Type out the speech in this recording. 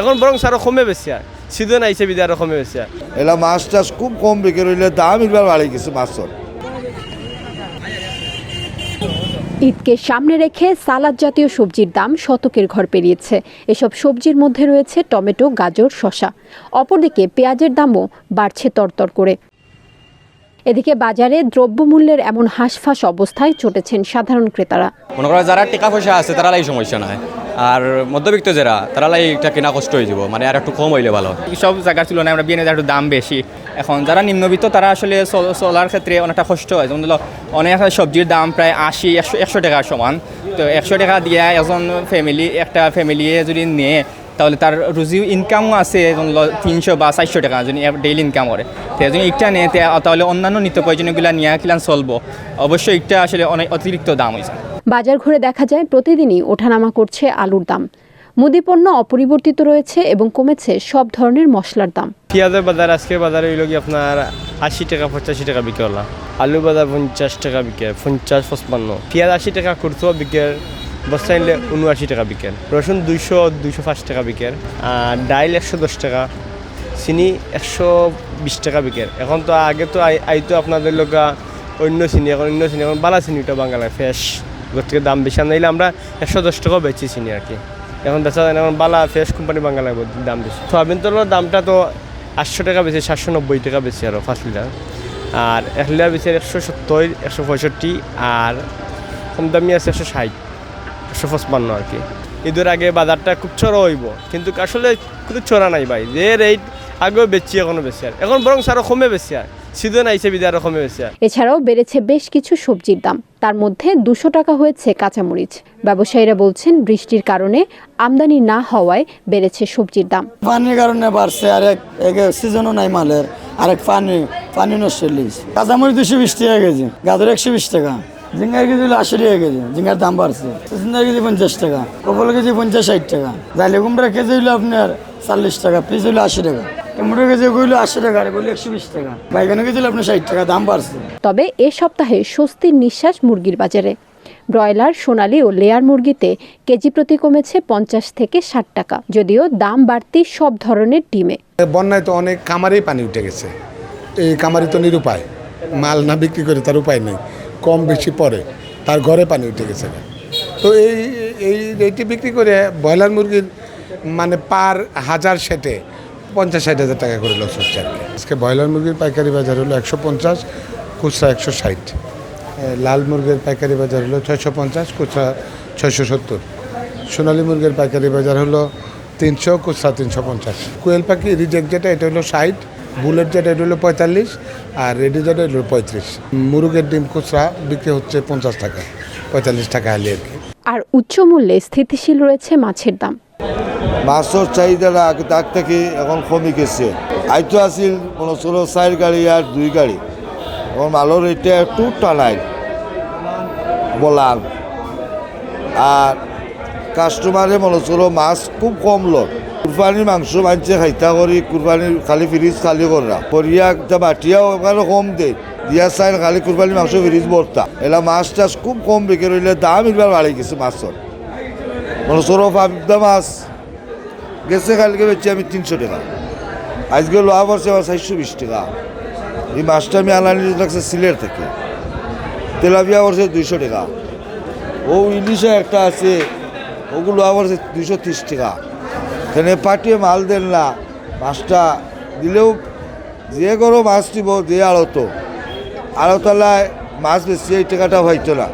এখন বরং আরও কমে বেশি আর সিজন আইসে বিদে আরও কমে বেশি আর এলা মাছ টাছ খুব কম বিক্রি হইলে দাম এবার বাড়ি গেছে মাছের। ঈদকে সামনে রেখে সালাদ জাতীয় সবজির দাম শতকের ঘর পেরিয়েছে। এসব সবজির মধ্যে রয়েছে টমেটো গাজর শসা। অপরদিকে পেঁয়াজের দামও বাড়ছে তরতর করে। এদিকে বাজারে দ্রব্যমূল্যের এমন হাঁসফাঁস অবস্থায় চটেছেন সাধারণ ক্রেতারা। মনে করো যারা টাকা পয়সা আছে তারা লাই সমস্যা নাই। আর মধ্যবিত্ত যারা, তারা লাই একটা কেনা কষ্ট হয়ে যাব মানে আর একটু কম হইলে ভালো। সব জায়গার তুলনায় আমরা বিয়ে একটু দাম বেশি। এখন যারা নিম্নবিত্ত, তারা আসলে চল- চলার ক্ষেত্রে অনেকটা কষ্ট হয়। যেমন ধরো, অনেক সবজির দাম প্রায় আশি, একশো একশো টাকার সমান। তো একশো টাকা দিয়ে একজন ফ্যামিলি একটা ফ্যামিলি যদি নেয়, তাহলে তার রুজি ইনকামও আছে ধরো তিনশো বা চারশো টাকা যদি ডেইলি ইনকাম করে। তো যদি একটা নেয় তাহলে অন্যান্য নিত্য প্রয়োজনীয়গুলো নিয়ে কিলান চলবো। অবশ্যই একটা আসলে অনেক অতিরিক্ত দাম হয়েছে বাজার ঘুরে দেখা যায়, প্রতিদিনই ওঠানামা করছে আলুর দাম। মুদিপণ্য অপরিবর্তিত রয়েছে এবং কমেছে সব ধরনের মশলার দাম। পেঁয়াজের বাজার, আজকের বাজারে হইল কি আপনার আশি টাকা, পঁচাশি টাকা বিকে হলা। আলু বাজার পঞ্চাশ টাকা বিকে পঞ্চাশ, পঁচপান্ন। পেঁয়াজ আশি টাকা কুড়তো বিকের, বস্তা নিলে উনআশি টাকা বিকেল রসুন দুইশো দুইশো পাঁচ টাকা বিকেল আর ডাইল একশো দশ টাকা, চিনি একশো বিশ টাকা বিকেল এখন তো আগে তো আই- আইতো আপনাদের লোকা অন্য চিনি, এখন অন্য চিনি, এখন বালা চিনিটা বাঙালি ফ্রেশ। থেকে দাম বেশি আনাইলে আমরা একশো দশ টাকাও বেচি চিনি আর কি। এখন বেচা যায় না, এখন বালা ফ্রেশ কোম্পানি বাঙালি দাম বেশি। সয়াবিন তেলের দামটা তো আটশো টাকা বেশি সাতশো নব্বই টাকা বেশি আরও পাঁচ লিটার। আর এক লিটার বেশি একশো সত্তর, একশো পঁয়ষট্টি, আর কম দামি আছে একশো ষাট, একশো পঁচপান্ন আর কি। ঈদের আগে বাজারটা খুব চড়া হইব, কিন্তু আসলে কোনো চড়া নাই ভাই। যে রেট আগেও বেচি এখনও বেশি আর। এখন বরং আরও কমে বেশি আর। সিজন আইসে বিদে আর এছাড়াও বেড়েছে বেশ কিছু সবজির দাম। তার মধ্যে দুশো টাকা হয়েছে কাঁচামরিচ। ব্যবসায়ীরা বলছেন বৃষ্টির কারণে আমদানি না হওয়ায় বেড়েছে সবজির দাম। পানির কারণে বাড়ছে আর এক সিজনও নাই মালের আরেক পানি পানি নষ্ট কাঁচামরিচ দুশো বিশ টাকা কেজি গাজর একশো বিশ টাকা জিঙ্গার কেজি হলো আশি টাকা কেজি ঝিঙ্গার দাম বাড়ছে। ঝিঙ্গার কেজি পঞ্চাশ টাকা কপল কেজি পঞ্চাশ ষাট টাকা জালি কুমড়া কেজি হলো আপনার চল্লিশ টাকা পিস হলো আশি টাকা। টমেটো কেজি হইল আশি টাকা আর এগুলো একশো বিশ টাকা। বাইগানো কেজি আপনার ষাট টাকা দাম বাড়ছে। তবে এ সপ্তাহে স্বস্তির নিঃশ্বাস মুরগির বাজারে। ব্রয়লার সোনালী ও লেয়ার মুরগিতে কেজি প্রতি কমেছে পঞ্চাশ থেকে ষাট টাকা যদিও দাম বাড়তি সব ধরনের ডিমে। বন্যায় তো অনেক কামারেই পানি উঠে গেছে। এই কামারি তো নিরুপায়। মাল না বিক্রি করে তার উপায় নেই কম বেশি পরে তার ঘরে পানি উঠে গেছে। তো এই এই এইটি বিক্রি করে ব্রয়লার মুরগির মানে পার হাজার সেটে পঞ্চাশ ষাট হাজার টাকা করে লস হচ্ছে আর কি আজকে ব্রয়লার মুরগির পাইকারি বাজার হলো একশো পঞ্চাশ খুচরা একশো ষাট। লাল মুরগির পাইকারি বাজার হলো ছয়শো পঞ্চাশ খুচরা ছয়শো সত্তর। সোনালী মুরগির পাইকারি বাজার হলো তিনশো খুচরা তিনশো পঞ্চাশ। কোয়েল পাখি রিজেক্ট যেটা এটা হলো ষাট বুলেট যেটা এটা হলো পঁয়তাল্লিশ আর রেডি যেটা এটা হলো পঁয়ত্রিশ। মুরগের ডিম খুচরা বিক্রি হচ্ছে পঞ্চাশ টাকা পঁয়তাল্লিশ টাকা আলি আর কি। আর উচ্চ মূল্যে স্থিতিশীল রয়েছে মাছের দাম। মাছের চাহিদাটা তার থেকে এখন কমে গেছে। আইতো আছিল, মনে ষোলো চার গাড়ি আর দুই গাড়ি। এখন মালের রেটটা একটু টানাই বলার আর কাস্টমারে মনে ষোলো মাছ খুব কম লোক কুরবানির মাংস মানছে খাইতা করি কুরবানির খালি ফ্রিজ খালি করা করিয়া একটা বাটিয়াও ওখানে কম দে, দিয়া চাই খালি কুরবানির মাংস ফ্রিজ ভর্তা এলা মাছ টাছ খুব কম বিক্রি হইলে দাম এবার বাড়ি গেছে মাছের মনে ষোলো পাবদা মাছ। গেছে, কালকে বেচছি আমি তিনশো টাকা। আজকে লোহা পড়ছে আমার চারশো বিশ টাকা। এই মাছটা আমি আনানি লাগছে সিলেট থেকে। তেলাপিয়া পড়ছে দুইশো টাকা। ও ইলিশে একটা আছে, ওগুলো পড়ছে দুইশো তিরিশ টাকা। এখানে পাঠিয়ে মাল দেন না, মাছটা দিলেও যে করো মাছ দিব, যে আড়তো। আড়তলায় মাছ বেশি এই টাকাটা হয়তো না।